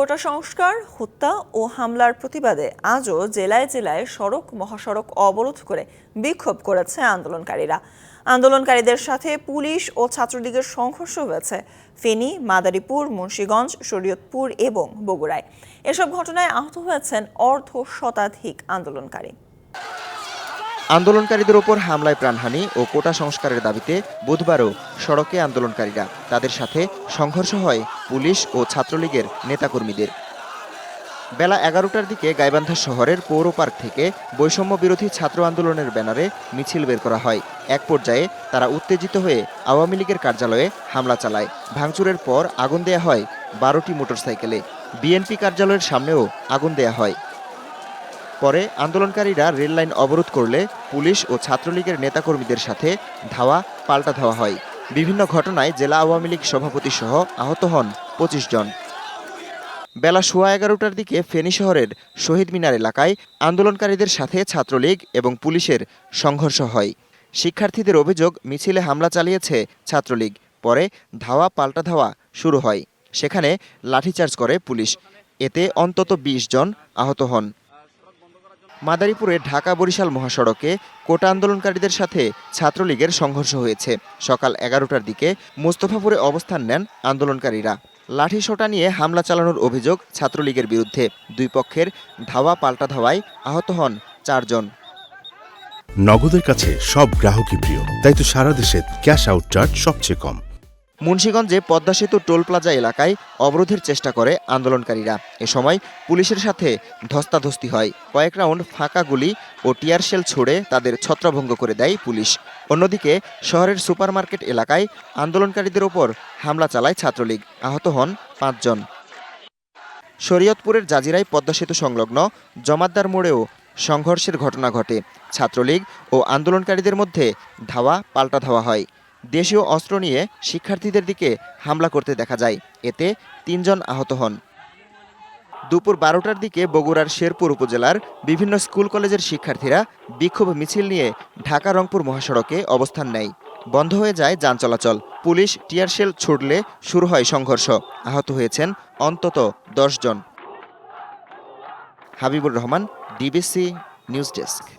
কোটা সংস্কার, হত্যা ও হামলার প্রতিবাদে আজও জেলায় জেলায় সড়ক, মহাসড়ক অবরোধ করে বিক্ষোভ করেছে আন্দোলনকারীরা। আন্দোলনকারীদের সাথে পুলিশ ও ছাত্রলীগের সংঘর্ষ হয়েছে ফেনী, মাদারীপুর, মুন্সীগঞ্জ, শরীয়তপুর এবং বগুড়ায়। এসব ঘটনায় আহত হয়েছেন অর্ধ শতাধিক আন্দোলনকারী। আন্দোলনকারীদের ওপর হামলায় প্রাণহানি ও কোটা সংস্কারের দাবিতে বুধবারও সড়কে আন্দোলনকারীরা। তাদের সাথে সংঘর্ষ হয় পুলিশ ও ছাত্রলীগের নেতাকর্মীদের। বেলা এগারোটার দিকে গাইবান্ধা শহরের পৌর পার্ক থেকে বৈষম্য বিরোধী ছাত্র আন্দোলনের ব্যানারে মিছিল বের করা হয়। এক পর্যায়ে তারা উত্তেজিত হয়ে আওয়ামী লীগের কার্যালয়ে হামলা চালায়। ভাঙচুরের পর আগুন দেয়া হয় বারোটি মোটরসাইকেলে। বিএনপি কার্যালয়ের সামনেও আগুন দেয়া হয়। পরে আন্দোলনকারীরা রেললাইন অবরোধ করলে পুলিশ ও ছাত্রলীগের নেতাকর্মীদের সাথে ধাওয়া, পাল্টা ধাওয়া হয়। বিভিন্ন ঘটনায় জেলা আওয়ামী লীগ সভাপতি সহ আহত হন পঁচিশ জন। বেলা সোয়া এগারোটার দিকে ফেনী শহরের শহীদ মিনার এলাকায় আন্দোলনকারীদের সাথে ছাত্রলীগ এবং পুলিশের সংঘর্ষ হয়। শিক্ষার্থীদের অভিযোগ, মিছিলে হামলা চালিয়েছে ছাত্রলীগ। পরে ধাওয়া, পাল্টা ধাওয়া শুরু হয়। সেখানে লাঠিচার্জ করে পুলিশ। এতে অন্তত ২০ জন আহত হন। মাদারীপুরে ঢাকা বরিশাল মহাসড়কে কোটা আন্দোলনকারীদের সাথে ছাত্রলীগের সংঘর্ষ হয়েছে। সকাল এগারোটার দিকে মোস্তফাপুরে অবস্থান নেন আন্দোলনকারীরা। লাঠি সোটা নিয়ে হামলা চালানোর অভিযোগ ছাত্রলীগের বিরুদ্ধে। দুই পক্ষের ধাওয়া পাল্টা ধাওয়ায় আহত হন চারজন। নগদের কাছে সব গ্রাহকই প্রিয়, তাই তো সারা দেশে ক্যাশ আউট চার্জ সবচেয়ে কম। মুন্সীগঞ্জে পদ্মা সেতু টোল প্লাজা এলাকায় অবরোধের চেষ্টা করে আন্দোলনকারীরা। এ সময় পুলিশের সাথে ধস্তাধস্তি হয়। কয়েক রাউন্ড ফাঁকা গুলি ও টিয়ার শেল ছুড়ে তাদের ছত্রভঙ্গ করে দেয় পুলিশ। অন্যদিকে শহরের সুপারমার্কেট এলাকায় আন্দোলনকারীদের ওপর হামলা চালায় ছাত্রলীগ। আহত হন পাঁচজন। শরীয়তপুরের জাজিরায় পদ্মা সেতু সংলগ্ন জমাদ্দার মোড়েও সংঘর্ষের ঘটনা ঘটে। ছাত্রলীগ ও আন্দোলনকারীদের মধ্যে ধাওয়া, পাল্টা ধাওয়া হয়। দেশীয় অস্ত্র নিয়ে শিক্ষার্থীদের দিকে হামলা করতে দেখা যায়। এতে তিনজন আহত হন। দুপুর বারোটার দিকে বগুড়ার শেরপুর উপজেলার বিভিন্ন স্কুল কলেজের শিক্ষার্থীরা বিক্ষোভ মিছিল নিয়ে ঢাকা রংপুর মহাসড়কে অবস্থান নেয়। বন্ধ হয়ে যায় যান চলাচল। পুলিশ টিয়ারশেল ছুড়লে শুরু হয় সংঘর্ষ। আহত হয়েছেন অন্তত দশ জন। Habibur Rahman, DBC news desk.